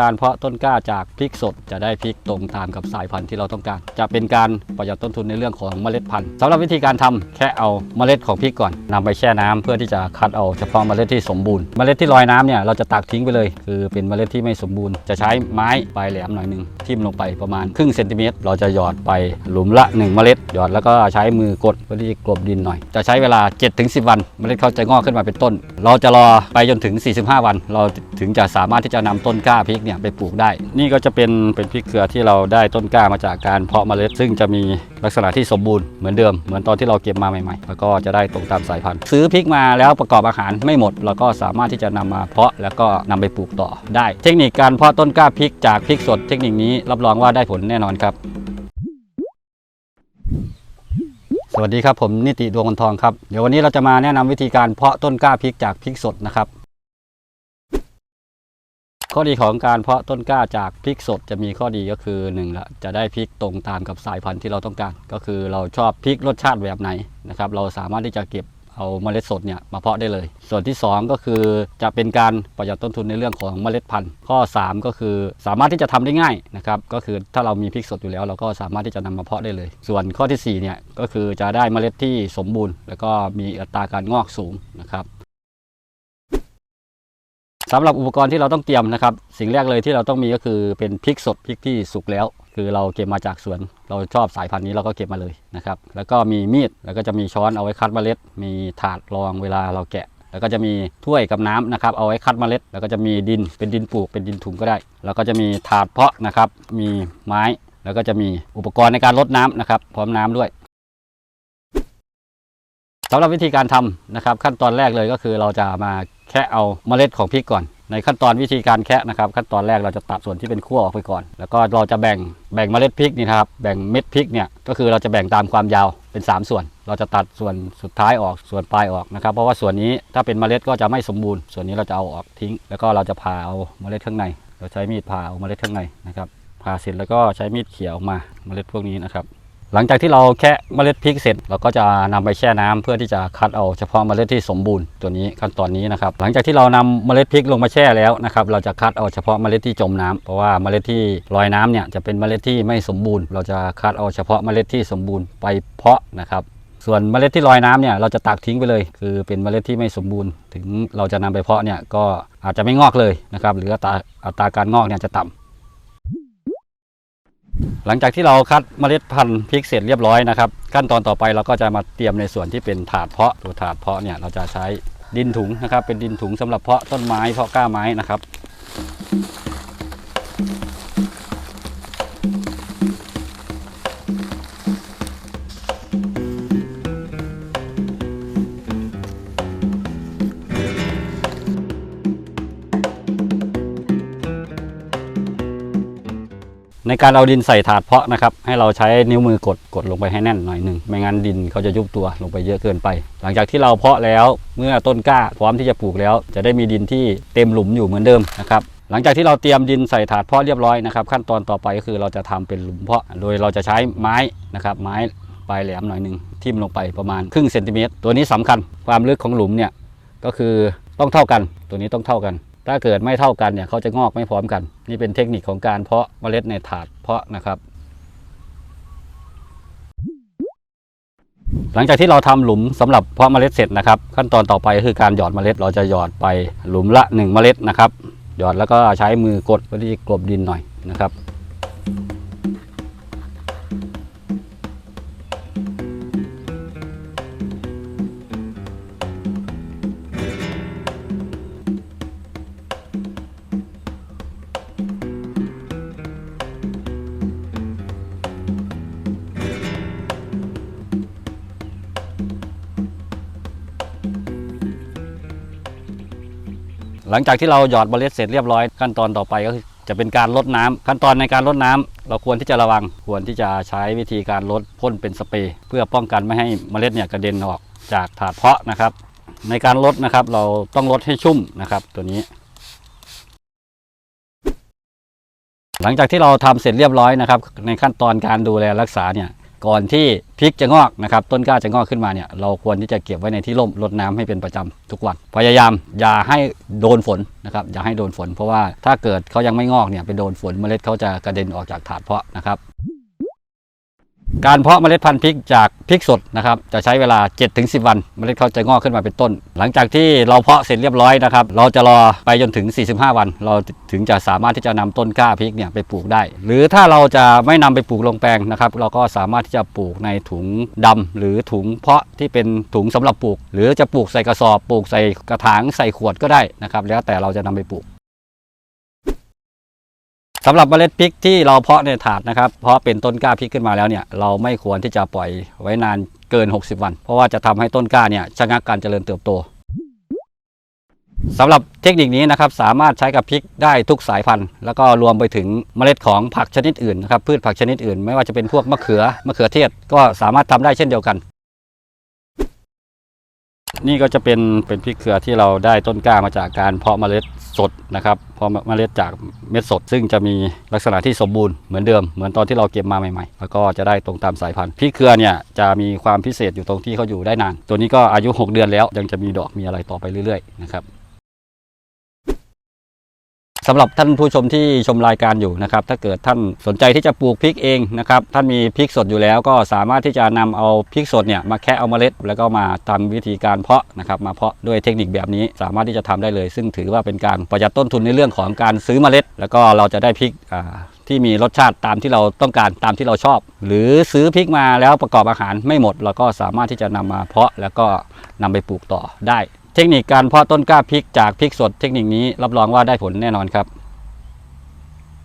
การเพาะต้นกล้าจากพริกสดจะได้พริกตรงตามกับสายพันธุ์ที่เราต้องการ จะเป็นการประหยัดต้นทุนในเรื่องของเมล็ดพันธุ์สำหรับวิธีการทำแค่เอาเมล็ดของพริกก่อนนำไปแช่น้ำเพื่อที่จะคัดเอาเฉพาะเมล็ดที่สมบูรณ์เมล็ดที่ลอยน้ำเนี่ยเราจะตักทิ้งไปเลย คือเป็นเมล็ดที่ไม่สมบูรณ์ จะใช้ไม้ปลายแหลมหน่อยหนึ่งทิ่มลงไปประมาณครึ่งเซนติเมตรเราจะหยอดไปหลุมละ 1 เมล็ดหยอดแล้วก็ใช้มือกดเพื่อที่จะกลบดินหน่อย จะใช้เวลา 7-10 วัน เมล็ดเขาจะงอกขึ้นมาเป็นต้น เราจะรอไปจนถึง 45 วัน เราถึงจะสามารถที่จะนำต้นกล้าพริกเนี่ยไปปลูกได้ นี่ก็จะเป็นเป็นพริกเครือที่เราได้ต้นกล้ามาจากการเพาะเมล็ด ซึ่งจะมีลักษณะที่สมบูรณ์เหมือนเดิมเหมือนตอนที่เราเก็บมาใหม่ๆ แล้วก็จะได้ตรงตามสายพันธุ์ ซื้อพริกมาแล้วประกอบอาหารไม่หมด เราก็สามารถที่จะนำมาเพาะแล้วก็นำไปปลูกต่อได้ เทคนิคการเพาะต้นกล้าพริกจากพริกสดเทคนิคนี้รับรองว่าได้ผลแน่นอนครับสวัสดีครับผมนิติดวงวันทองครับเดี๋ยววันนี้เราจะมาแนะนำวิธีการเพาะต้นกล้าพริกจากพริกสดนะครับ ข้อดีของการเพาะต้นกล้าจากพริกสดจะมีข้อดีก็คือหนึ่งละจะได้พริกตรงตามกับสายพันธุ์ที่เราต้องการ ก็คือเราชอบพริกรสชาติแบบไหนนะครับเราสามารถที่จะเก็บเอาเมล็ดสดเนี่ยมาเพาะได้เลย ส่วนที่ 2 ก็คือจะเป็นการประหยัดต้นทุนในเรื่องของเมล็ดพันธุ์ ข้อ 3 ก็คือสามารถที่จะทำได้ง่ายนะครับก็คือถ้าเรามีพริกสดอยู่แล้ว เราก็สามารถที่จะนำมาเพาะได้เลย ส่วนข้อที่4เนี่ยก็คือจะได้เมล็ดที่สมบูรณ์ แล้วก็มีอัตราการงอกสูงนะครับ สำหรับอุปกรณ์ที่เราต้องเตรียมนะครับ สิ่งแรกเลยที่เราต้องมีก็คือเป็นพริกสดพริกที่สุกแล้ว คือเราเก็บมาจากสวน เราชอบสายพันธุ์นี้เราก็เก็บมาเลยนะครับ แล้วก็มีมีดแล้วก็จะมีช้อนเอาไว้คัดเมล็ด มีถาดรองเวลาเราแกะ แล้วก็จะมีถ้วยกับน้ำนะครับ เอาไว้คัดเมล็ด แล้วก็จะมีดินเป็นดินปลูกเป็นดินถุงก็ได้ แล้วก็จะมีถาดเพาะนะครับ มีไม้ แล้วก็จะมีอุปกรณ์ในการรดน้ำนะครับ พร้อมน้ำด้วยสำหรับวิธีการทำนะครับ ขั้นตอนแรกเลยก็คือเราจะมา แค่เอาเมล็ดของพริกก่อน ในขั้นตอนวิธีการแคะนะครับ ขั้นตอนแรกเราจะตัดส่วนที่เป็นขั้วออกไปก่อน แล้วก็เราจะแบ่งแบ่งเมล็ดพริกนี่นะครับแบ่งเม็ดพริกเนี่ยก็คือเราจะแบ่งตามความยาวเป็น 3 ส่วน เราจะตัดส่วนสุดท้ายออกส่วนปลายออกนะครับ เพราะว่าส่วนนี้ถ้าเป็นเมล็ดก็จะไม่สมบูรณ์ ส่วนนี้เราจะเอาออกทิ้ง แล้วก็เราจะผ่าเอาเมล็ดข้างใน เราใช้มีดผ่าเอาเมล็ดข้างในนะครับผ่าเสร็จแล้วก็ใช้มีดเขี่ยออกมาเมล็ดพวกนี้นะครับ หลังจากที่เราแคะเมล็ดพริกเสร็จ เราก็จะนำไปแช่น้ำเพื่อที่จะคัดเอาเฉพาะเมล็ดที่สมบูรณ์ตัวนี้ขั้นตอนนี้นะครับ หลังจากที่เรานำเมล็ดพริกลงมาแช่แล้วนะครับเราจะคัดเอาเฉพาะเมล็ดที่จมน้ำเพราะว่าเมล็ดที่ลอยน้ำเนี่ยจะเป็นเมล็ดที่ไม่สมบูรณ์ เราจะคัดเอาเฉพาะเมล็ดที่สมบูรณ์ไปเพาะนะครับส่วนเมล็ดที่ลอยน้ำเนี่ยเราจะตักทิ้งไปเลย คือเป็นเมล็ดที่ไม่สมบูรณ์ ถึงเราจะนำไปเพาะเนี่ยก็อาจจะไม่งอกเลยนะครับหรืออัตราอัตราการงอกเนี่ยจะต่ำ หลังจากที่เราคัดเมล็ดพันธุ์พริกเสร็จเรียบร้อยนะครับ ขั้นตอนต่อไปเราก็จะมาเตรียมในส่วนที่เป็นถาดเพาะตัวถาดเพาะเนี่ยเราจะใช้ดินถุงนะครับ เป็นดินถุงสำหรับเพาะต้นไม้เพาะก้าไม้นะครับ ในการเอาดินใส่ถาดเพาะนะครับ ให้เราใช้นิ้วมือกดกดลงไปให้แน่นหน่อยหนึ่งไม่งั้นดินเขาจะยุบตัวลงไปเยอะเกินไป หลังจากที่เราเพาะแล้วเมื่อต้นกล้าพร้อมที่จะปลูกแล้ว จะได้มีดินที่เต็มหลุมอยู่เหมือนเดิมนะครับหลังจากที่เราเตรียมดินใส่ถาดเพาะเรียบร้อยนะครับขั้นตอนต่อไปก็คือเราจะทำเป็นหลุมเพาะ โดยเราจะใช้ไม้นะครับไม้ปลายแหลมหน่อยหนึ่งทิ่มลงไปประมาณครึ่งเซนติเมตรตัวนี้สำคัญความลึกของหลุมเนี่ยก็คือต้องเท่ากัน ตัวนี้ต้องเท่ากัน ถ้าเกิดไม่เท่ากันเนี่ยเขาจะงอกไม่พร้อมกัน นี่เป็นเทคนิคของการเพาะเมล็ดในถาดเพาะนะครับ หลังจากที่เราทำหลุมสำหรับเพาะเมล็ดเสร็จนะครับ ขั้นตอนต่อไปคือการหยอดเมล็ด เราจะหยอดไปหลุมละ 1 เมล็ดนะครับ หยอดแล้วก็ใช้มือกดเพื่อที่จะกลบดินหน่อยนะครับ หลังจากที่เราหยอดเมล็ดเสร็จเรียบร้อยขั้นตอนต่อไปก็คือจะเป็นการลดน้ำขั้นตอนในการลดน้ำเราควรที่จะระวังควรที่จะใช้วิธีการลดพ่นเป็นสเปรย์เพื่อป้องกันไม่ให้เมล็ดเนี่ยกระเด็นออกจากถาดเพาะนะครับ ในการลดนะครับเราต้องลดให้ชุ่มนะครับ ตัวนี้ หลังจากที่เราทำเสร็จเรียบร้อยนะครับ ในขั้นตอนการดูแลรักษาเนี่ย ก่อนที่พริกจะงอกนะครับต้นกล้าจะงอกขึ้นมาเนี่ยเราควรที่จะเก็บไว้ในที่ร่มรดน้ำให้เป็นประจำทุกวัน พยายามอย่าให้โดนฝนนะครับอย่าให้โดนฝน เพราะว่าถ้าเกิดเขายังไม่งอกเนี่ยไปโดนฝนเมล็ดเขาจะกระเด็นออกจากถาดเพาะนะครับ การเพาะเมล็ดพันธุ์พริกจากพริกสดนะครับจะใช้เวลา 7-10 วัน เมล็ดเขาจะงอกขึ้นมาเป็นต้น หลังจากที่เราเพาะเสร็จเรียบร้อยนะครับเราจะรอไปจนถึง 45 วัน เราถึงจะสามารถที่จะนำต้นกล้าพริกเนี่ยไปปลูกได้ หรือถ้าเราจะไม่นำไปปลูกลงแปลงนะครับเราก็สามารถที่จะปลูกในถุงดำหรือถุงเพาะที่เป็นถุงสำหรับปลูก หรือจะปลูกใส่กระสอบปลูกใส่กระถางใส่ขวดก็ได้นะครับแล้วแต่เราจะนำไปปลูก สำหรับเมล็ดพริกที่เราเพาะในถาดนะครับ เพราะเป็นต้นกล้าพริกขึ้นมาแล้วเนี่ยเราไม่ควรที่จะปล่อยไว้นานเกิน 60 วัน เพราะว่าจะทำให้ต้นกล้าเนี่ยชะงักการเจริญเติบโตสำหรับเทคนิคนี้นะครับสามารถใช้กับพริกได้ทุกสายพันธุ์ แล้วก็รวมไปถึงเมล็ดของผักชนิดอื่นนะครับพืชผักชนิดอื่น ไม่ว่าจะเป็นพวกมะเขือมะเขือเทศก็สามารถทำได้เช่นเดียวกัน นี่ก็จะเป็นเป็นพริกเครือที่เราได้ต้นกล้ามาจากการเพาะเมล็ด สดนะครับพอเมล็ดจากเม็ดสด ซึ่งจะมีลักษณะที่สมบูรณ์เหมือนเดิมเหมือนตอนที่เราเก็บมาใหม่ๆ แล้วก็จะได้ตรงตามสายพันธุ์พริกเครือเนี่ยจะมีความพิเศษอยู่ตรงที่เขาอยู่ได้นาน ตัวนี้ก็อายุ 6 เดือนแล้วยังจะมีดอกมีอะไรต่อไปเรื่อยๆนะครับ สำหรับท่านผู้ชมที่ชมรายการอยู่นะครับถ้าเกิดท่านสนใจที่จะปลูกพริกเองนะครับท่านมีพริกสดอยู่แล้วก็สามารถที่จะนำเอาพริกสดเนี่ยมาแคะเอาเมล็ด แล้วก็มาทำวิธีการเพาะนะครับมาเพาะด้วยเทคนิคแบบนี้สามารถที่จะทำได้เลย ซึ่งถือว่าเป็นการประหยัดต้นทุนในเรื่องของการซื้อเมล็ด แล้วก็เราจะได้พริกอ่าที่มีรสชาติตามที่เราต้องการตามที่เราชอบ หรือซื้อพริกมาแล้วประกอบอาหารไม่หมด เราก็สามารถที่จะนำมาเพาะแล้วก็นำไปปลูกต่อได้ เทคนิคการเพาะต้นกล้าพริกจากพริกสดเทคนิคนี้รับรองว่าได้ผลแน่นอนครับ